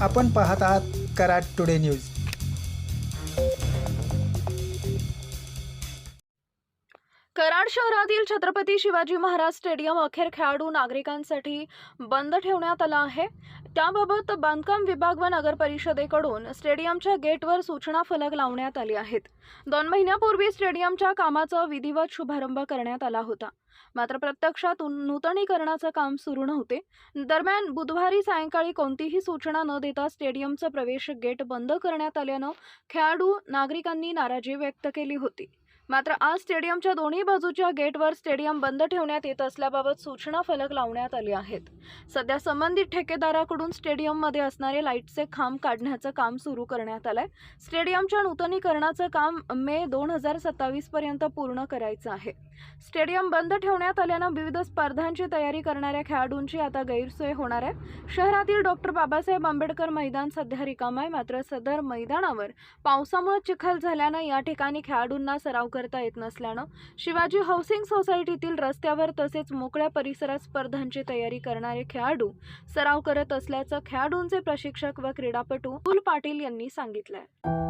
आपण पाहत आहात कराड टुडे न्यूज. कराड शहरातील छत्रपती शिवाजी महाराज स्टेडियम अखेर खेळाडू नागरिकांसाठी बंद ठेवण्यात आला आहे. त्याबाबत बांधकाम विभाग व नगर परिषदेकडून स्टेडियमच्या गेटवर सूचना फलक लावण्यात आले आहेत. दोन महिन्यापूर्वी स्टेडियमच्या कामाचा विधिवत शुभारंभ करण्यात आला होता. मात्र प्रत्यक्षात नूतनीकरणाचं काम सुरू नव्हते. दरम्यान बुधवारी सायंकाळी कोणतीही सूचना न देता स्टेडियमचं प्रवेश गेट बंद करण्यात आल्यानं खेळाडू नागरिकांनी नाराजी व्यक्त केली होती. मात्र आज स्टेडियमच्या दोन्ही बाजूच्या गेटवर स्टेडियम बंद ठेवण्यात येत असल्याबाबत सूचना फलक लावण्यात आले आहेत. सध्या संबंधित ठेकेदाराकडून स्टेडियममध्ये असणारे लाईटचे खांब काढण्याचं काम सुरू करण्यात आलंय. स्टेडियमच्या नूतनीकरणाचं काम मे दोन हजार सत्तावीस पर्यंत पूर्ण करायचं आहे. स्टेडियम बंद ठेवण्यात आल्यानं विविध स्पर्धांची तयारी करणाऱ्या खेळाडूंची आता गैरसोय होणार आहे. शहरातील डॉक्टर बाबासाहेब आंबेडकर मैदान सध्या रिकाम आहे. मात्र सदर मैदानावर पावसामुळे चिखल झाल्यानं या ठिकाणी खेळाडूंना सराव करता येत नसल्यानं शिवाजी हाऊसिंग सोसायटीतील रस्त्यावर तसेच मोकळ्या परिसरात स्पर्धांची तयारी करणारे खेळाडू सराव करत असल्याचं खेळाडूंचे प्रशिक्षक व क्रीडापटू पुल पाटील यांनी सांगितलंय.